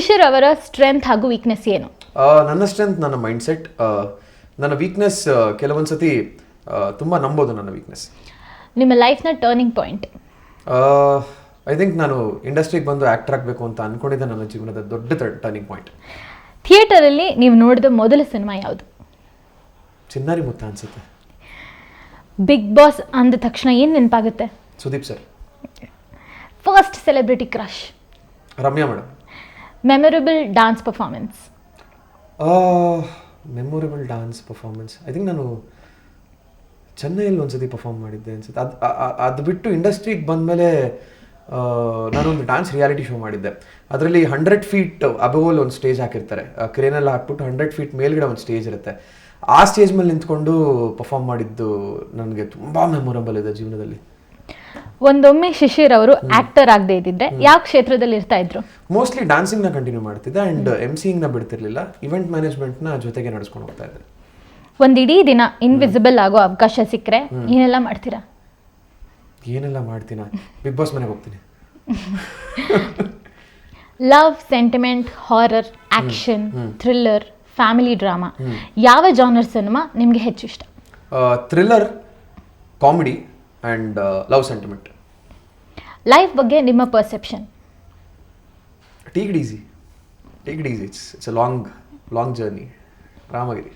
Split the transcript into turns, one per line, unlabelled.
ಶಿಶಿರ್ ಅವರ ಸ್ಟ್ರೆಂತ್ ಹಾಗೂ ವೀಕ್ನೆಸ್ ಏನು?
ನನ್ನ ಸ್ಟ್ರೆಂತ್ ನನ್ನ ಮೈಂಡ್ ಸೆಟ್ ನನ್ನ ವೀಕ್ನೆಸ್ ಕೆಲವೊಂದು ಸತಿ ತುಂಬ ನಂಬೋದು ನನ್ನ ವೀಕ್ನೆಸ್
ನಿಮ್ಮ ಲೈಫ್ನ ಟರ್ನಿಂಗ್ ಪಾಯಿಂಟ್
ಐ ಥಿಂಕ್ ನಾನು ಇಂಡಸ್ಟ್ರಿಗೆ ಬಂದು ಆ್ಯಕ್ಟರ್ ಆಗಬೇಕು ಅಂತ ಅನ್ಕೊಂಡಿದ್ದೆ. ನನ್ನ ಜೀವನದ ದೊಡ್ಡ ಟರ್ನಿಂಗ್ ಪಾಯಿಂಟ್
ಥಿಯೇಟರಲ್ಲಿ ನೀವು ನೋಡಿದ ಮೊದಲ ಸಿನಿಮಾ ಯಾವುದು?
ಚಿನ್ನಾರಿ ಮುತ್ತ ಅನ್ಸುತ್ತೆ.
ಬಿಗ್ ಬಾಸ್ ಅಂದ ತಕ್ಷಣ ಏನು ನೆನಪಾಗುತ್ತೆ?
Sudeep sir.
First celebrity crush
Ramya madam
memorable dance performance
memorable dance performance I think ನಾನು ಚೆನ್ನೈಯಲ್ಲಿ ಒಂದ್ಸತಿ ಪರ್ಫಾರ್ಮ್ ಮಾಡಿದ್ದೆ ಅನ್ಸುತ್ತೆ. ಅದು ಅದು ಬಿಟ್ಟು ಇಂಡಸ್ಟ್ರಿಗೆ ಬಂದಮೇಲೆ ನಾನೊಂದು ಡಾನ್ಸ್ ರಿಯಾಲಿಟಿ ಶೋ ಮಾಡಿದ್ದೆ. ಅದರಲ್ಲಿ ಹಂಡ್ರೆಡ್ ಫೀಟ್ ಅಬೋಲ್ ಒಂದು ಸ್ಟೇಜ್ ಹಾಕಿರ್ತಾರೆ. ಕ್ರೇನೆಲ್ಲ ಹಾಕ್ಬಿಟ್ಟು ಹಂಡ್ರೆಡ್ ಫೀಟ್ ಮೇಲ್ಗಡೆ ಒಂದು ಸ್ಟೇಜ್ ಇರುತ್ತೆ. ಆ ಸ್ಟೇಜ್ ಮೇಲೆ ನಿಂತ್ಕೊಂಡು ಪರ್ಫಾರ್ಮ್ ಮಾಡಿದ್ದು ನನಗೆ ತುಂಬ ಮೆಮೊರಬಲ್ ಇದೆ ಜೀವನದಲ್ಲಿ.
ಒಂದೊಮ್ಮೆ ಶಿಶಿರ್ ಅವರು ಆಕ್ಟರ್ ಆಗದೆ ಇದ್ದಿದ್ರೆ ಯಾವ ಕ್ಷೇತ್ರದಲ್ಲಿ ಇರ್ತಾ ಇದ್ರು?
ಮೋಸ್ಟ್ಲಿ ನ ಕಂಟಿನ್ಯೂ ಮಾಡ್ತಿದ್ದೆ ಅಂಡ್ ಎಂ ನ ಬಿಡ್ತಿರ್ಲಿಲ್ಲ. ಇವೆಂಟ್ ಮ್ಯಾನೇಜ್ಮೆಂಟ್ನ ಜೊತೆಗೆ ನಡೆಸ್ಕೊಂಡು ಹೋಗ್ತಾ ಇದ್ದೆ.
ಒಂದ್ ಇಡೀ ದಿನ ಇನ್ವಿಸಿಬಲ್ ಆಗೋ ಅವಕಾಶ ಸಿಕ್ಕರೆ ಏನೆಲ್ಲ ಮಾಡ್ತೀರಾ?
ಏನೆಲ್ಲ ಮಾಡ್ತೀನ? ಬಿಗ್ ಬಾಸ್ ಮನೆಗೆ ಹೋಗ್ತೀನಿ.
Love sentiment horror action thriller family drama ಯಾವ ಜಾನರ್ ಸಿನಿಮಾ ನಿಮಗೆ ಹೆಚ್ಚು ಇಷ್ಟ?
Thriller comedy and love sentiment
life ಬಗ್ಗೆ ನಿಮ್ಮ perception
take it easy take it easy it's it's a long long journey Ramagiri